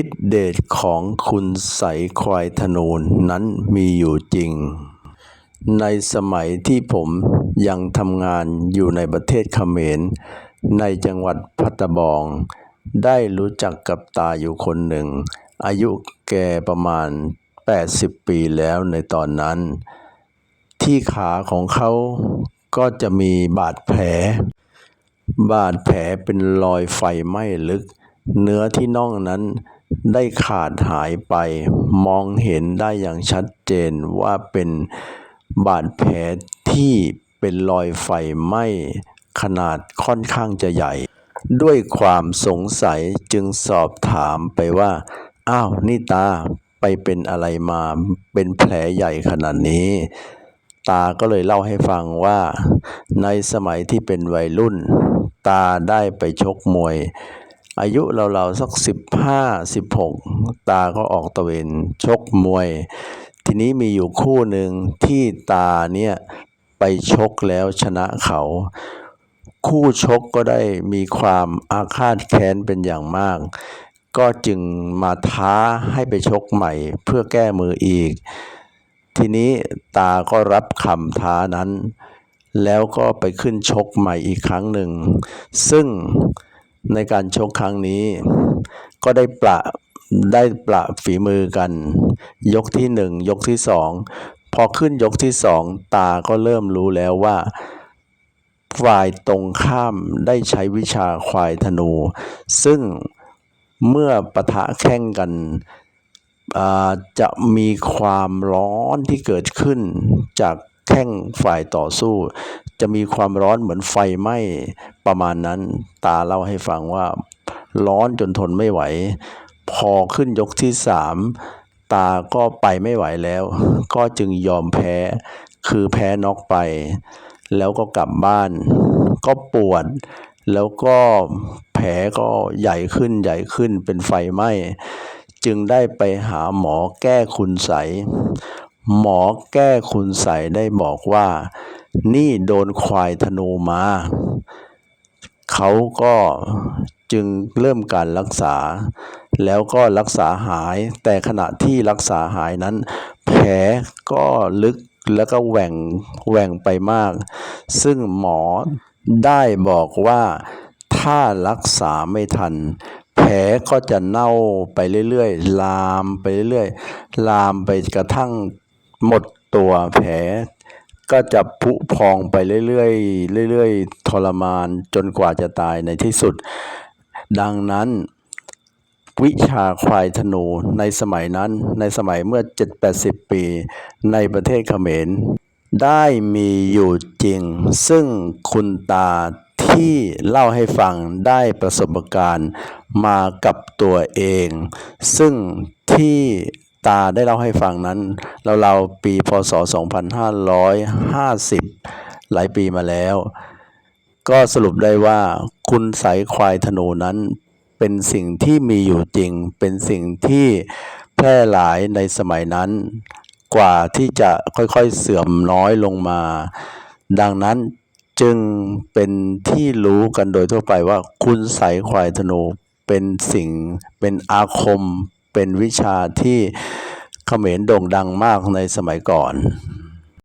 ฤทธิเดชของคุณไสควายธนูนั้นมีอยู่จริง ในสมัยที่ผมยังทำงานอยู่ในประเทศเขมร ในจังหวัดพัตบอง ได้รู้จักกับตาอยู่คนหนึ่ง อายุแกประมาณ 80 ปีแล้วในตอนนั้น ที่ขาของเขาก็จะมีบาดแผล บาดแผลเป็นรอยไฟไหม้ลึก เนื้อที่น่องนั้น ได้ขาดหายไป มองเห็นได้อย่างชัดเจนว่าเป็นบาดแผลที่เป็นรอยไฟไหม้ขนาดค่อนข้างจะใหญ่ ด้วยความสงสัยจึงสอบถามไปว่า อ้าวนี่ตาไปเป็นอะไรมาเป็นแผลใหญ่ขนาดนี้ ตาก็เลยเล่าให้ฟังว่า ในสมัยที่เป็นวัยรุ่น ตาได้ไปชกมวย อายุเราๆสักสิบห้าสิบหกตาก็ออกตะเวนชกมวย ทีนี้มีอยู่คู่หนึ่งที่ตาเนี่ยไปชกแล้วชนะเขา คู่ชกก็ได้มีความอาฆาตแค้นเป็นอย่างมาก ก็จึงมาท้าให้ไปชกใหม่เพื่อแก้มืออีก ทีนี้ตาก็รับคำท้านั้น แล้วก็ไปขึ้นชกใหม่อีกครั้งหนึ่ง ซึ่ง ในการชกครั้งนี้ ก็ได้ประได้ประฝีมือกัน ยกที่หนึ่งยกที่สองพอขึ้นยกที่สองตาก็เริ่มรู้แล้วว่าฝ่ายตรงข้ามได้ใช้วิชาควายธนู ซึ่งเมื่อปะทะแข่งกันจะมีความร้อนที่เกิดขึ้นจากแข้งฝ่ายต่อสู้ จะมีความร้อนเหมือนไฟไหม้ประมาณนั้น ตาเล่าให้ฟังว่า ร้อนจนทนไม่ไหว พอขึ้นยกที่สามตาก็ไปไม่ไหวแล้ว ก็จึงยอมแพ้ คือแพ้น็อกไป แล้วก็กลับบ้าน ก็ปวด แล้วก็แผลก็ใหญ่ขึ้นใหญ่ขึ้นเป็นไฟไหม้ จึงได้ไปหาหมอแก้คุณใส หมอแก้คุณใสยได้บอกว่า นี่โดนควายธนูมา เขาก็จึงเริ่มการรักษา แล้วก็รักษาหาย แต่ขณะที่รักษาหายนั้น แผลก็ลึกแล้วก็แหว่งแหว่งไปมาก ซึ่งหมอได้บอกว่าถ้ารักษาไม่ทัน แผลก็จะเน่าไปเรื่อยๆ ลามไปเรื่อยๆ ลามไปกระทั่ง หมดตัวแผลก็จะผุพองไปเรื่อยๆเรื่อยๆทรมานจนกว่าจะตายในที่สุด ดังนั้น วิชาควายธนูในสมัยนั้นในสมัยเมื่อ 7-80 ปีในประเทศเขมร ได้มีอยู่จริง ซึ่งคุณตาที่เล่าให้ฟังได้ประสบการณ์มากับตัวเอง ซึ่งที่ ตาได้เล่าให้ฟังนั้นเราๆปีพศ 2550 หลายปีมาแล้ว ก็สรุปได้ว่าคุณสายควายธนูนั้นเป็นสิ่งที่มีอยู่จริง เป็นสิ่งที่แพร่หลายในสมัยนั้น กว่าที่จะค่อยๆเสื่อมน้อยลงมา ดังนั้นจึงเป็นที่รู้กันโดยทั่วไปว่าคุณใสยควายธนูเป็นสิ่งเป็นอาคม เป็นวิชาที่เขมรโด่งดังมากในสมัยก่อน